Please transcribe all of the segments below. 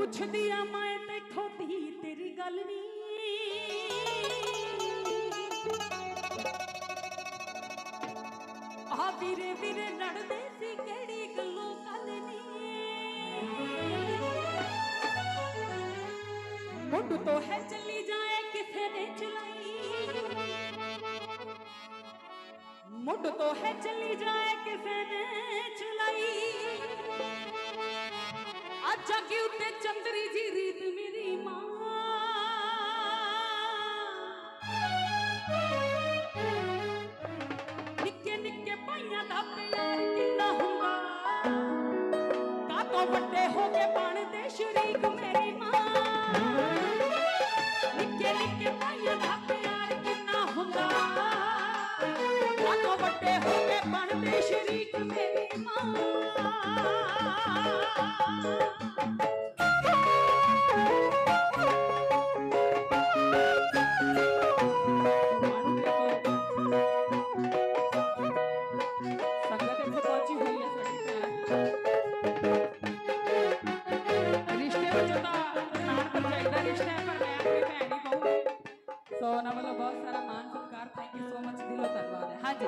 ਪੁੱਛਦੀ ਆ ਮੈਂ ਤੇਥੋਂ ਧੀ ਤੇਰੀ ਗੱਲ ਨਹੀਂ ਆ ਵੀਰੇ ਵੀਰੇ ਲੜਦੇ ਸੀ ਕਿਹੜੀ ਗੱਲੋਂ ਕੱਲ ਨਹੀਂ ਮੁੱਢ ਤੋਂ ਹੈ ਚੱਲੀ ਜਾਏ ਕਿਸੇ ਨੇ ਚਲਾਈ। ਮੁੱਢ ਤੋਂ ਹੈ ਚੱਲੀ ਜਾਏ ਕਿਸੇ ਨੇ ਚਲਾਈ। ਅੱਜ ਅੱਗੇ ਉੱਤੇ ਚੰਦਰੀ ਜੀ ਰੀਤ ਮੇਰੀ ਸੋ ਉਹਨਾਂ ਵੱਲੋਂ ਬਹੁਤ ਸਾਰਾ ਮਾਨ ਸਤਿਕਾਰ ਥੈਂਕ ਯੂ ਸੋ ਮਚ ਦਿਲੋਂ ਧੰਨਵਾਦ ਹੈ। ਹਾਂਜੀ।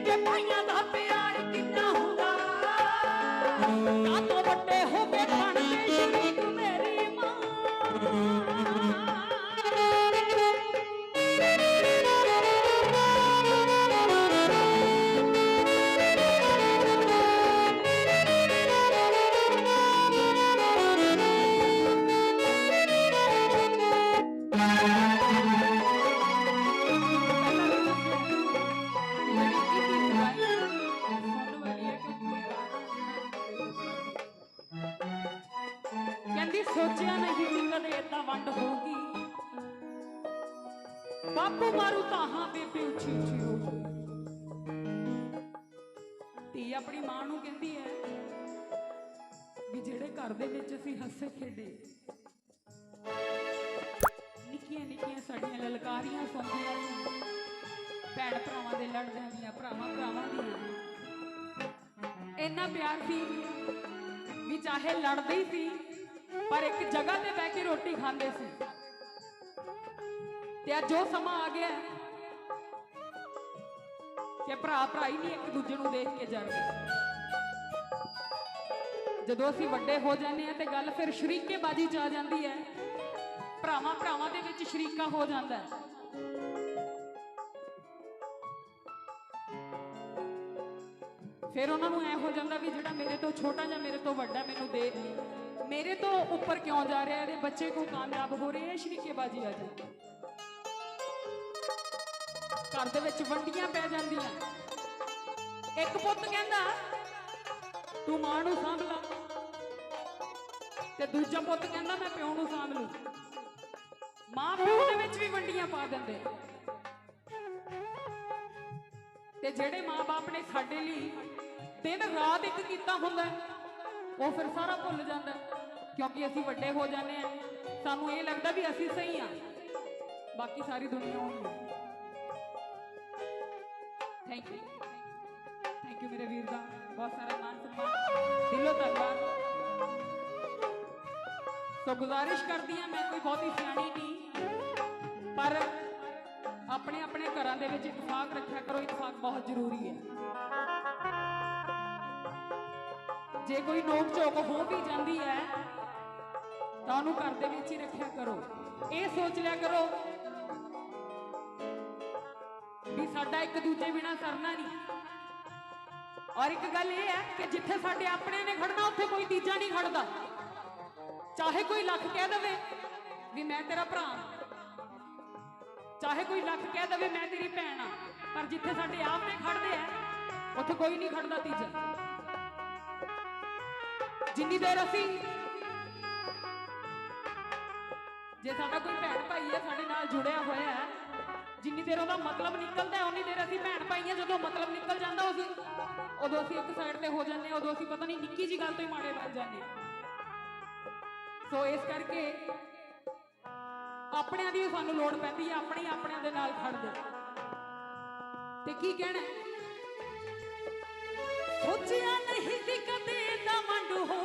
ਨਿੱਕੇ ਭਾਈਆਂ ਦਾ ਪਿਆਰ ਕਿੰਨਾ ਸੋਚਿਆ ਨਹੀਂ ਸੀ ਕਦੇ ਏਦਾਂ ਵੰਡ ਹੋਊਗੀ ਬਾਪੂ ਮਾਰੂ ਤਾਹਾਂ ਬੇਬੇ ਉੱਚੀ ਉੱਚੀ ਹੋਊਗੀ ਧੀ ਆਪਣੀ ਮਾਂ ਨੂੰ ਕਹਿੰਦੀ ਹੈ ਵੀ ਜਿਹੜੇ ਘਰ ਦੇ ਵਿੱਚ ਅਸੀਂ ਹੱਸੇ ਖੇਡੇ, ਨਿੱਕੀਆਂ ਨਿੱਕੀਆਂ ਸਾਡੀਆਂ ਲਲਕਾਰੀਆਂ ਸੁਣਦੀਆਂ ਸੀ ਭੈਣ ਭਰਾਵਾਂ ਦੇ ਲੜਦਿਆਂ ਦੀਆਂ ਭਰਾਵਾਂ ਭਰਾਵਾਂ ਦੀਆਂ। ਇੰਨਾ ਪਿਆਰ ਸੀ ਵੀ ਚਾਹੇ ਲੜਦੇ ਹੀ ਸੀ ਪਰ ਇੱਕ ਜਗ੍ਹਾ ਤੇ ਬਹਿ ਕੇ ਰੋਟੀ ਖਾਂਦੇ ਸੀ। ਤੇ ਅੱਜ ਉਹ ਸਮਾਂ ਆ ਗਿਆ ਕਿ ਭਰਾ ਭਰਾ ਹੀ ਨਹੀਂ ਇੱਕ ਦੂਜੇ ਨੂੰ ਦੇਖ ਕੇ ਜਰਦੇ। ਜਦੋਂ ਅਸੀਂ ਵੱਡੇ ਹੋ ਜਾਂਦੇ ਆ ਤੇ ਗੱਲ ਫਿਰ ਸ਼ਰੀਕੇ ਬਾਜੀ ਚ ਆ ਜਾਂਦੀ ਹੈ। ਭਰਾਵਾਂ ਭਰਾਵਾਂ ਦੇ ਵਿੱਚ ਸ਼ਰੀਕਾ ਹੋ ਜਾਂਦਾ ਹੈ। ਫਿਰ ਉਹਨਾਂ ਨੂੰ ਐ ਹੋ ਜਾਂਦਾ ਵੀ ਜਿਹੜਾ ਮੇਰੇ ਤੋਂ ਛੋਟਾ ਜਾਂ ਮੇਰੇ ਤੋਂ ਵੱਡਾ ਮੈਨੂੰ ਦੇ ਮੇਰੇ ਤੋਂ ਉੱਪਰ ਕਿਉਂ ਜਾ ਰਿਹਾ ਇਹਦੇ ਬੱਚੇ ਕੋ ਕਾਮਯਾਬ ਹੋ ਰਹੇ ਹੈ? ਸ਼ਰੀਕੇਬਾਜ਼ੀ ਆ ਜਾਂਦੀ ਘਰ ਦੇ ਵਿੱਚ ਵੰਡੀਆਂ ਪੈ ਜਾਂਦੀਆਂ। ਇੱਕ ਪੁੱਤ ਕਹਿੰਦਾ, ਤੂੰ ਮਾਂ ਨੂੰ ਸਾਂਭ ਲਾ। ਤੇ ਦੂਜਾ ਪੁੱਤ ਕਹਿੰਦਾ, ਮੈਂ ਪਿਓ ਨੂੰ ਸਾਂਭ ਲੂ। ਮਾਂ ਪਿਓ ਦੇ ਵਿੱਚ ਵੀ ਵੰਡੀਆਂ ਪਾ ਦਿੰਦੇ। ਤੇ ਜਿਹੜੇ ਮਾਪੇ ਨੇ ਸਾਡੇ ਲਈ ਦਿਨ ਰਾਤ ਇੱਕ ਕੀਤਾ ਹੁੰਦਾ, ਉਹ ਫਿਰ ਸਾਰਾ ਭੁੱਲ ਜਾਂਦਾ। ਕਿਉਂਕਿ ਅਸੀਂ ਵੱਡੇ ਹੋ ਜਾਂਦੇ ਆ ਸਾਨੂੰ ਇਹ ਲੱਗਦਾ ਵੀ ਅਸੀਂ ਸਹੀ ਆ ਬਾਕੀ ਸਾਰੀ ਦੁਨੀਆ ਉਹੀ ਹੈ। ਥੈਂਕ ਯੂ ਥੈਂਕ ਯੂ ਮੇਰੇ ਵੀਰ ਦਾ। ਬਹੁਤ ਸਾਰਾ ਮਾਨ ਸਨਮਾਨ। ਦਿਲੋਂ ਧੰਨਵਾਦ। ਸੋ ਗੁਜ਼ਾਰਿਸ਼ ਕਰਦੀ ਆ ਮੈਂ ਕੋਈ ਬਹੁਤੀ ਸਿਆਣੀ ਨਹੀਂ। ਪਰ ਆਪਣੇ ਆਪਣੇ ਘਰਾਂ ਦੇ ਵਿੱਚ ਇਤਫਾਕ ਰੱਖਿਆ ਕਰੋ, ਇਤਫਾਕ ਬਹੁਤ ਜ਼ਰੂਰੀ ਹੈ। ਜੇ ਕੋਈ ਨੋਕ ਝੋਕ ਹੋ ਵੀ ਜਾਂਦੀ ਹੈ ਤਾਂ ਉਹਨੂੰ ਘਰ ਦੇ ਵਿੱਚ ਹੀ ਰੱਖਿਆ ਕਰੋ। ਇਹ ਸੋਚ ਲਿਆ ਕਰੋ ਵੀ ਸਾਡਾ ਇੱਕ ਦੂਜੇ ਬਿਨਾ ਸਰਨਾ ਨਹੀਂ। ਔਰ ਇੱਕ ਗੱਲ ਇਹ ਹੈ ਕਿ ਜਿੱਥੇ ਸਾਡੇ ਆਪਣੇ ਨੇ ਖੜਨਾ, ਉੱਥੇ ਕੋਈ ਤੀਜਾ ਨਹੀਂ ਖੜਦਾ। ਚਾਹੇ ਕੋਈ ਲੱਖ ਕਹਿ ਦਵੇ ਵੀ ਮੈਂ ਤੇਰਾ ਭਰਾ ਹਾਂ। ਚਾਹੇ ਕੋਈ ਲੱਖ ਕਹਿ ਦਵੇ ਮੈਂ ਤੇਰੀ ਭੈਣ ਆ ਪਰ ਜਿੱਥੇ ਸਾਡੇ ਆਪ ਨੇ ਖੜਦੇ ਆ, ਉੱਥੇ ਕੋਈ ਨਹੀਂ ਖੜਦਾ ਤੀਜਾ। ਜਿੰਨੀ ਦੇਰ ਅਸੀਂ ਜੇ ਸਾਡਾ ਕੋਈ ਭੈਣ ਭਾਈ ਹੈ ਸਾਡੇ ਨਾਲ ਜੁੜਿਆ ਹੋਇਆ ਹੈ, ਜਿੰਨੀ ਦੇਰ ਉਹਦਾ ਮਤਲਬ ਨਿਕਲਦਾ ਉਨੀ ਦੇਰ ਅਸੀਂ ਭੈਣ ਭਾਈ ਹਾਂ ਜਦੋਂ ਮਤਲਬ ਨਿਕਲ ਜਾਂਦਾ ਉਦੋਂ ਉਦੋਂ ਅਸੀਂ ਇੱਕ ਸਾਈਡ ਤੇ ਹੋ ਜਾਂਦੇ ਉਦੋਂ ਅਸੀਂ ਪਤਾ ਨਹੀਂ ਨਿੱਕੀ ਜੀ ਗੱਲ ਤੋਂ ਹੀ ਮਾੜੇ ਬਣ ਜਾਂਦੇ ਸੋ ਇਸ ਕਰਕੇ ਆਪਣਿਆਂ ਦੀ ਸਾਨੂੰ ਲੋੜ ਪੈਂਦੀ ਹੈ ਆਪਣੇ ਆਪਣਿਆਂ ਦੇ ਨਾਲ ਖੜ ਜਾ ਤੇ ਕੀ ਕਹਿਣਾ ਸੋਚਿਆ ਨਹੀਂ ਸੀ ਕਦੇ ਦਾ ਵੰਡ ਹੋਗੀ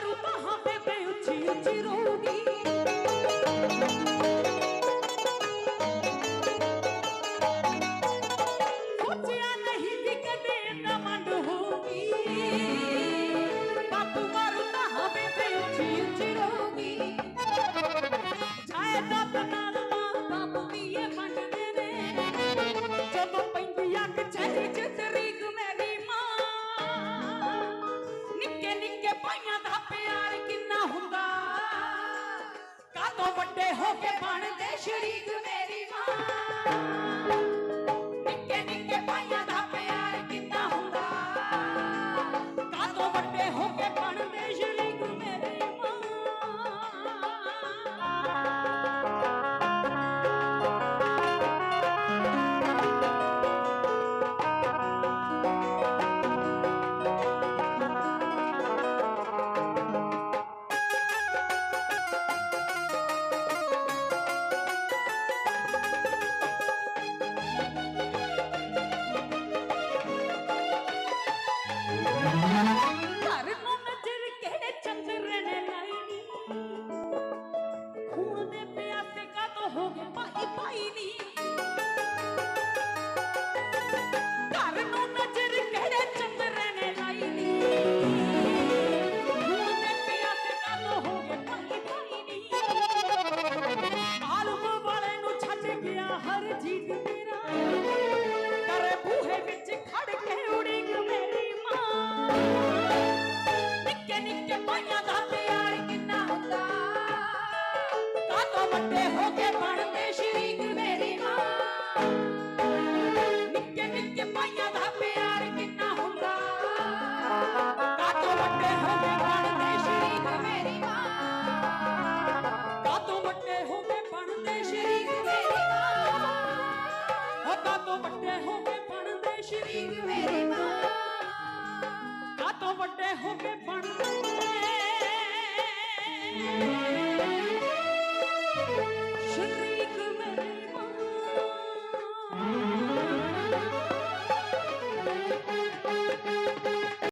ਮਾਰੂ ਤਾਂ ਹਾਂ ਬੇਬੇ ਉੱਚੀ ਉੱਚੀ ਰੋਗੀ। ਘਰ